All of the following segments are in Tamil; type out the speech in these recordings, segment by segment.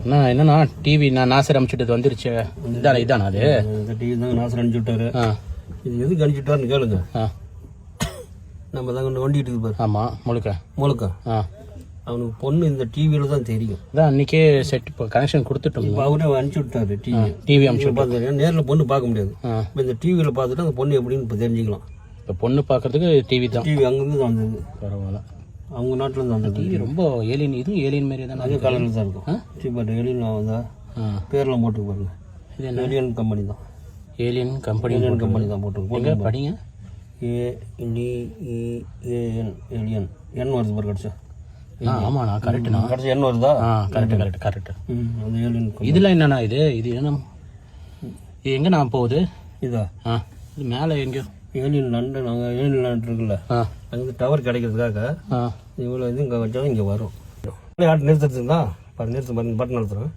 அண்ணா என்னண்ணா? டிவி நான் நாசர் அமிச்சுட்டு வந்துருச்சு. இதானா இதானா அது? இந்த டிவி தாங்க நாசர் அனுப்பிச்சு விட்டாரு ஆ. இது எதுக்கு அனுப்பிச்சு விட்டாருன்னு கேளுங்க. ஆ. நம்ம தாங்க ஒன்று வண்டிட்டு இருக்கு பாரு. ஆமாம் முழுக்க. முழுக்க. ஆ. அவனுக்கு பொண்ணு இந்த டிவியில தான் தெரியும். அதான் அன்னைக்கே செட் இப்போ கனெக்ஷன் கொடுத்துட்டோம். இப்போ அவரே அனுப்பிச்சு விட்டாரு டிவி டிவி அமிச்சு பார்த்து நேரில் பொண்ணு பார்க்க முடியாது. இப்போ இந்த டிவியில் பார்த்துட்டு அந்த பொண்ணு எப்படின்னு இப்போ தெரிஞ்சுக்கலாம். இப்போ பொண்ணு பார்க்கறதுக்கு டிவி தான். டிவி அங்கேருந்து தான் வந்தது. பரவாயில்ல. அவங்க நாட்டில் இருந்து வந்தது. டிவி ரொம்ப ஏலியன் இதுவும் ஏலியன் மாரி தானே அதே கலரில் தான்? இருக்கும். டிவி பாட்டு எலியன் வந்தா ஆ. பேரில் போட்டு பாருங்க. இது எலியன் கம்பெனி தான். ஏலியன் கம்பெனி எலியன் கம்பெனி தான் போட்டு படிங்க? ஏ டி இ ஏஎன் எலியன் என் வருது பாரு கிடச்சா ஆமாண்ணா கரெக்டுண்ணா கிடச்சா என் வருதா? ஆ கரெக்ட் கரெக்ட் கரெக்ட் ம் அந்த ஏலியன் இதெல்லாம் என்னண்ணா இது? இது என்ன எங்க நான் போகுது? இதா? ஆ இது மேலே எங்கேயோ. ஏலியன் லண்டன் அங்கே ஏலியன் லண்டன் இருக்குல்ல அங்கே டவர் கிடைக்கிறதுக்காக இவ்வளோ இது இங்கே வச்சா இங்கே வரும். ஆட்டு நிறுத்துறதுங்களா பாரு நிறுத்து பாருங்க பட்டன் நிறுத்துறேன்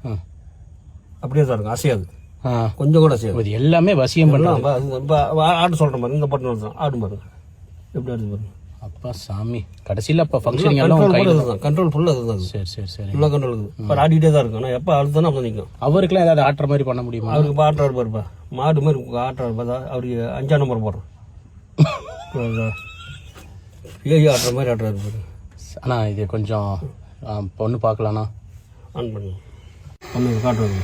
அப்படியே தான் இருக்கும் அசையாது கொஞ்சம் கூட அசையாது. இது எல்லாமே வசியம் பண்ணலாம் ஆட்டு சொல்கிறேன் பாருங்க இந்த பட்டன் நிறுத்துறேன் ஆடும் பாருங்க. எப்படி ஆடுது பாருங்க. அப்பா சாமி. கடைசியில் அப்போ ஃபங்க்ஷனிங் எல்லாம் கண்ட்ரோல் ஃபுல்லாக அதுதான். சரி சரி சரி. ஃபுல்லாக கண்ட்ரோல் இருக்குது. பாரு ஆடிட்டே தான் இருக்கும். ஆனால் எப்போ அழுத்தானோ அப்போ நிற்கும் அவருக்குலாம் ஏதாவது ஆட்டுற மாதிரி பண்ண முடியுமா? அவருக்கு இப்போ ஆட்டுறாரு பாருப்பா. மாடு மாதிரி ஆட்டுறாரு பார்த்தா அவருக்கு அஞ்சாம் நம்பர் போடுறோம். ஏய் ஆட்டுற மாதிரி ஆட்டுறாரு பாரு. அண்ணா இது கொஞ்சம் பொண்ணு பார்க்கலாண்ணா. ஆன் பண்ணு. பண்ணு காட்டுறது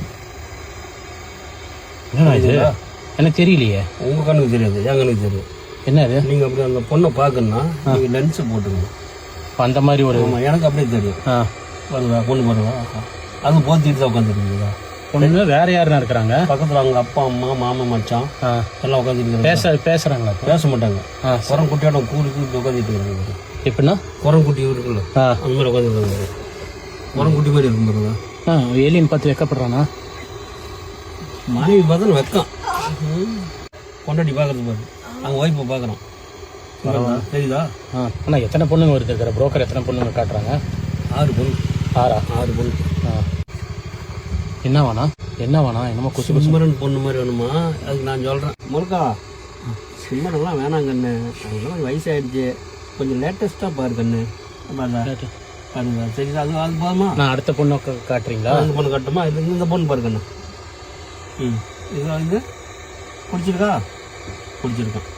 என்னண்ணா இது? எனக்கு தெரியலையே. உங்கள் கண்ணுக்கு தெரியாது என் கண்ணுக்கு தெரியும் என்ன இது? நீங்கள் அப்படி அந்த பொண்ணை பார்க்கணுன்னா நீங்கள் லென்ஸை போட்டுக்கணும். அந்த மாதிரி ஒரு எனக்கு அப்படியே தெரியும். ஆ. வருதா பொண்ணு வருதா அது போத்திட்டு தான் உட்காந்துருக்கீங்களா பொண்ணு வேற யாருண்ணா இருக்கிறாங்க? பக்கத்தில் அவங்க அப்பா அம்மா மாமா மச்சான் ஆ. எல்லாம் உட்காந்துருக்காங்க பேச பேசுறாங்களா பேச மாட்டாங்க. ஆ குரம் குட்டியாட்டம் கூலி கூட்டி உட்காந்துட்டு இருக்காங்க எப்படின்னா? குரம் குட்டி இருக்குல்ல? ஆ. அந்த மாதிரி உட்காந்துருக்காங்க குரம் குட்டி மாதிரி இருக்கும் பாருங்க. ஆ ஏலியன் பார்த்து வைக்கப்படுறானா? மனைவி பார்த்தா வெக்கம். பொண்டாட்டி பார்க்கறது பாரு. அவங்க ஒய்ஃபை பார்க்குறோம் தெரியுதா? ஆ அண்ணா எத்தனை பொண்ணுங்க வருது இருக்கிற? புரோக்கர் எத்தனை பொண்ணுங்க காட்டுறாங்க? ஆறு பொண்ணு. ஆறா? ஆறு பொண்ணு. ஆ. என்ன வேணா என்ன வேணா என்னமோ குசு சிம்மரன் பொண்ணு மாதிரி வேணுமா? அதுக்கு நான் சொல்கிறேன் முருகா சிம்மரெல்லாம் வேணாம் கண்ணு. அதுக்கெல்லாம் வயசாயிடுச்சு. கொஞ்சம் லேட்டஸ்ட்டாக பாரு கண்ணு. பாருங்க சரி அது அது போதுமா? நான் அடுத்த பொண்ணை காட்டுறீங்களா? அந்த பொண்ணு கட்டுமா இது இந்த பொண்ணு பாரு கண்ணு. ம். இது இது. பிடிச்சிருக்கா? பிடிச்சிருக்கான்.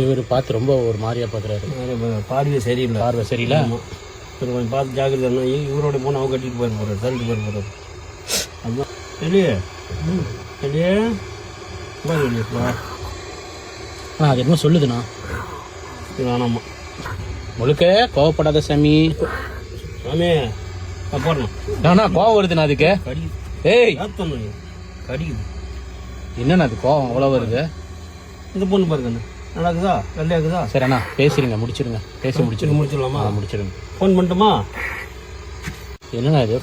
இவர் பார்த்து ரொம்ப ஒரு மாதிரியா பார்க்குறாரு பார்வையே சரியில்லை. பார்வை சரியில்லை? சரி கொஞ்சம் பார்த்து ஜாக்கிரதை இவரோட பொண்ணு அவங்க கட்டிட்டு போயிட போகிறார் தள்ளிட்டு போயிட போகிறார் வா வெளியே வா ஆ அது என்னமோ சொல்லுதுண்ணா. வேணாமா முழுக்க கோவப்படாத சாமி. சாமி அண்ணா கோவம் வருதுண்ணா அதுக்கு? ஏய். கடிக்குது என்னண்ணா அது கோவம்? அவ்வளோ வருது. இந்த பொண்ணு பாருங்க நல்லாக்குதா வெள்ளையாக்குதா? சரி அண்ணா பேசிடுங்க முடிச்சிடுங்க பேசி முடிச்சிடுங்க முடிச்சிடலாமா? முடிச்சிடுங்க ஃபோன் பண்ணட்டுமா? என்னண்ணா இது?